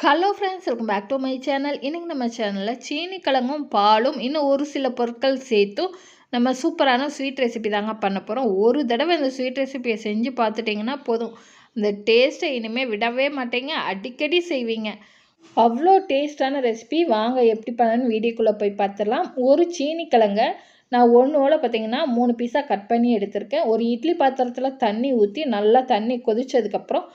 Hello friends welcome back to my channel இன்றைக்கி நம்ம சேனலில் சீனி கிழங்கும் பாலும் இன்னும் ஒரு சில பொருட்கள் சேர்த்தும் நம்ம சூப்பரான ஸ்வீட் ரெசிபி தாங்க பண்ண போகிறோம் ஒரு தடவை இந்த ஸ்வீட் ரெசிபியை செஞ்சு பார்த்துட்டிங்கன்னா போதும். இந்த டேஸ்ட்டை இனிமேல் விடவே மாட்டேங்க. அடிக்கடி செய்வீங்க. அவ்வளோ டேஸ்டான ரெசிபி வாங்க எப்படி பண்ணணும்னு வீடியோக்குள்ளே போய் பார்த்துடலாம். ஒரு சீனி கிழங்க நான் ஒன்றோட பார்த்தீங்கன்னா மூணு பீஸாக கட் பண்ணி எடுத்திருக்கேன். ஒரு இட்லி பாத்திரத்தில் தண்ணி ஊற்றி நல்லா தண்ணி கொதித்ததுக்கப்புறம்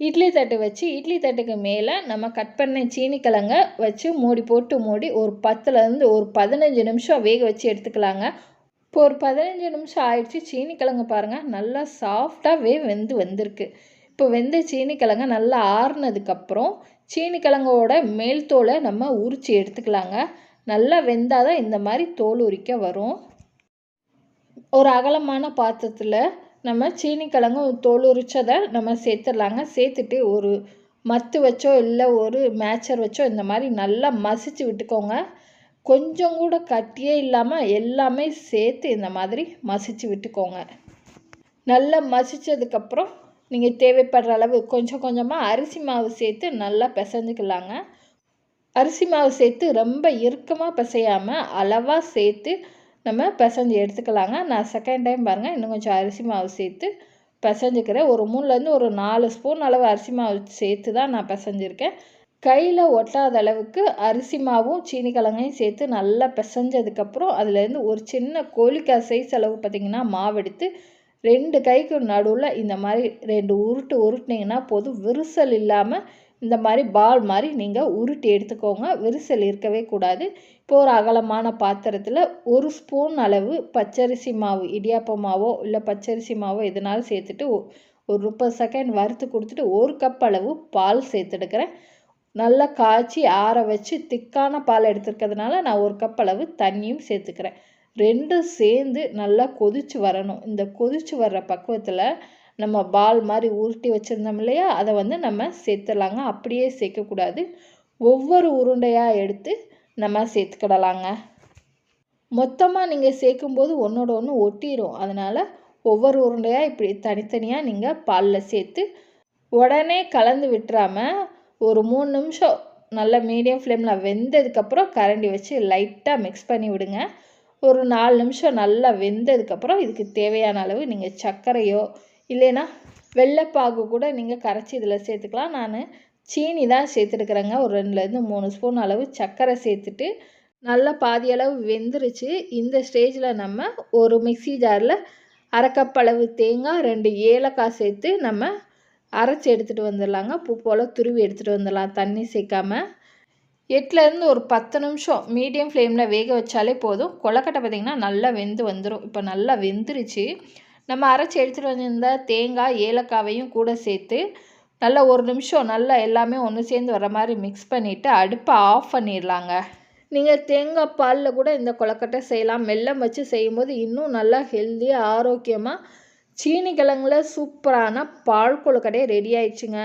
இட்லி தட்டு வச்சு இட்லி தட்டுக்கு மேலே நம்ம கட் பண்ண சீனிக்கிழங்க வச்சு மூடி போட்டு மூடி ஒரு பத்துலேருந்து ஒரு பதினஞ்சு நிமிஷம் வேக வச்சு எடுத்துக்கலாங்க. இப்போ ஒரு பதினஞ்சு நிமிஷம் ஆயிடுச்சு. சீனிக்கிழங்கு பாருங்கள் நல்லா சாஃப்டாகவே வெந்து வந்திருக்கு. இப்போ வெந்த சீனிக்கிழங்க நல்லா ஆறுனதுக்கப்புறம் சீனிக்கிழங்கோட மேல் தோலை நம்ம உரித்து எடுத்துக்கலாங்க. நல்லா வெந்தால் தான் இந்த மாதிரி தோல் உரிக்க வரும். ஒரு அகலமான பாத்திரத்தில் நம்ம சீனி கிழங்கும் தோல் உரிச்சதை நம்ம சேர்த்துடலாங்க. சேர்த்துட்டு ஒரு மத்து வச்சோ இல்லை ஒரு மேச்சர் வச்சோ இந்த மாதிரி நல்லா மசிச்சு விட்டுக்கோங்க. கொஞ்சம் கூட கட்டியே இல்லாமல் எல்லாமே சேர்த்து இந்த மாதிரி மசிச்சு விட்டுக்கோங்க. நல்லா மசித்ததுக்கப்புறம் நீங்கள் தேவைப்படுற அளவு கொஞ்சம் கொஞ்சமாக அரிசி மாவு சேர்த்து நல்லா பிசைஞ்சுக்கலாங்க. அரிசி மாவு சேர்த்து ரொம்ப இறுக்கமாக பிசையாமல் அளவாக சேர்த்து நம்ம பிசைஞ்சு எடுத்துக்கலாங்க. நான் செகண்ட் டைம் பாருங்கள் இன்னும் கொஞ்சம் அரிசி மாவு சேர்த்து பிசைஞ்சிக்கிறேன். ஒரு மூணுலேருந்து ஒரு நாலு ஸ்பூன் அளவு அரிசி மாவு சேர்த்து தான் நான் பிசைஞ்சிருக்கேன். கையில் ஒட்டாத அளவுக்கு அரிசி மாவும் சீனி கிழங்கையும் சேர்த்து நல்லா பிசைஞ்சதுக்கப்புறம் அதுலேருந்து ஒரு சின்ன கோழிக்காய் சைஸ் அளவு பார்த்திங்கன்னா மாவு எடுத்து ரெண்டு கைக்கு நடுவில் இந்த மாதிரி ரெண்டு உருட்டு உருட்டினீங்கன்னா போதும். விரிசல் இல்லாமல் இந்த மாதிரி பால் மாதிரி நீங்கள் உருட்டி எடுத்துக்கோங்க. விரிசல் இருக்கவே கூடாது. இப்போ ஒரு அகலமான பாத்திரத்தில் ஒரு ஸ்பூன் அளவு பச்சரிசி மாவு இடியாப்ப மாவோ இல்லை பச்சரிசி மாவோ எதனாலும் சேர்த்துட்டு ஒரு முப்பது செகண்ட் வறுத்து கொடுத்துட்டு ஒரு கப் அளவு பால் சேர்த்துடுக்கிறேன். நல்லா காய்ச்சி ஆற வச்சு திக்கான பால் எடுத்துருக்கிறதுனால நான் ஒரு கப் அளவு தண்ணியும் சேர்த்துக்கிறேன். ரெண்டும் சேர்ந்து நல்லா கொதிச்சு வரணும். இந்த கொதிச்சு வர்ற பக்குவத்தில் நம்ம பால் மாதிரி உருட்டி வச்சுருந்தோம் இல்லையா? அதை வந்து நம்ம சேர்த்துடலாங்க. அப்படியே சேர்க்கக்கூடாது. ஒவ்வொரு உருண்டையாக எடுத்து நம்ம சேர்த்துக்கிடலாங்க. மொத்தமாக நீங்கள் சேர்க்கும்போது ஒன்றோட ஒன்று ஒட்டிடும் அதனால் ஒவ்வொரு உருண்டையாக இப்படி தனித்தனியாக நீங்கள் பாலில் சேர்த்து உடனே கலந்து விட்டுறாமல் ஒரு மூணு நிமிஷம் நல்ல மீடியம் ஃப்ளேமில் வெந்ததுக்கப்புறம் கரண்டி வச்சு லைட்டாக மிக்ஸ் பண்ணி விடுங்க. ஒரு நாலு நிமிஷம் நல்லா வெந்ததுக்கப்புறம் இதுக்கு தேவையான அளவு நீங்கள் சர்க்கரையோ இல்லைன்னா வெள்ளைப்பாகு கூட நீங்கள் கரைச்சி இதில் சேர்த்துக்கலாம். நான் சீனி தான் சேர்த்துருக்குறேங்க. ஒரு ரெண்டுலேருந்து மூணு ஸ்பூன் அளவு சர்க்கரை சேர்த்துட்டு நல்லா பாதி அளவு வெந்துருச்சு. இந்த ஸ்டேஜில் நம்ம ஒரு மிக்சி ஜாரில் அரைக்கப்பளவு தேங்காய் ரெண்டு ஏலக்காய் சேர்த்து நம்ம அரைச்சி எடுத்துகிட்டு வந்துடலாங்க. பூ போல் துருவி எடுத்துகிட்டு வந்துடலாம். தண்ணி சேர்க்காம. எட்டுலேருந்து ஒரு பத்து நிமிஷம் மீடியம் ஃப்ளேமில் வேக வச்சாலே போதும். கொலக்கட்டை பார்த்திங்கன்னா நல்லா வெந்து வந்துடும் இப்போ நல்லா வெந்துருச்சு. நம்ம அரைச்சி எடுத்துகிட்டு வந்திருந்த தேங்காய் ஏலக்காவையும் கூட சேர்த்து நல்லா ஒரு நிமிஷம் நல்லா எல்லாமே ஒன்று சேர்ந்து வர மாதிரி மிக்ஸ் பண்ணிவிட்டு அடுப்பை ஆஃப் பண்ணிடலாங்க. நீங்கள் தேங்காய் பாலில் கூட இந்த கொலக்கட்டை செய்யலாம். மெல்லம் வச்சு செய்யும்போது இன்னும் நல்லா ஹெல்த்தியாக ஆரோக்கியமாக சீனி கிழங்குல சூப்பரான பால் கொழுக்கட்டையே ரெடி ஆயிடுச்சுங்க.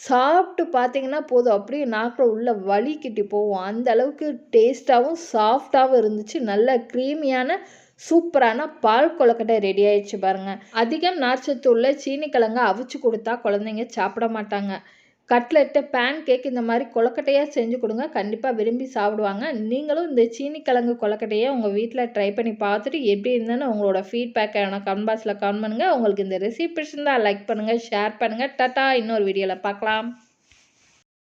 சாப்பிட்டு பார்த்தீங்கன்னா போதும். அப்படியே நாக்கில் உள்ள வலிக்கிட்டு போவோம் அந்த அளவுக்கு டேஸ்ட்டாகவும் சாஃப்டாகவும் இருந்துச்சு. நல்ல க்ரீமியான சூப்பரான பால் கொலக்கட்டை ரெடி ஆயிடுச்சு பாருங்கள் அதிகம் நார்ச்சத்து உள்ள சீனி கிழங்க அவிச்சு கொடுத்தா குழந்தைங்க சாப்பிட மாட்டாங்க. கட்லெட்டு பேன் கேக் இந்த மாதிரி கொலக்கட்டையாக செஞ்சு கொடுங்க. கண்டிப்பாக விரும்பி சாப்பிடுவாங்க. நீங்களும் இந்த சீனி கிழங்கு கொலக்கட்டையை உங்கள் வீட்டில் ட்ரை பண்ணி பார்த்துட்டு எப்படி இருந்ததுன்னு உங்களோட ஃபீட்பேக்கை எனக்கு கமெண்ட் பாக்ஸில் கமெண்ட் பண்ணுங்கள் உங்களுக்கு இந்த ரெசிபி பிடிச்சிருந்தால் லைக் பண்ணுங்கள் ஷேர் பண்ணுங்கள் டட்டா இன்னொரு வீடியோவில் பார்க்கலாம்.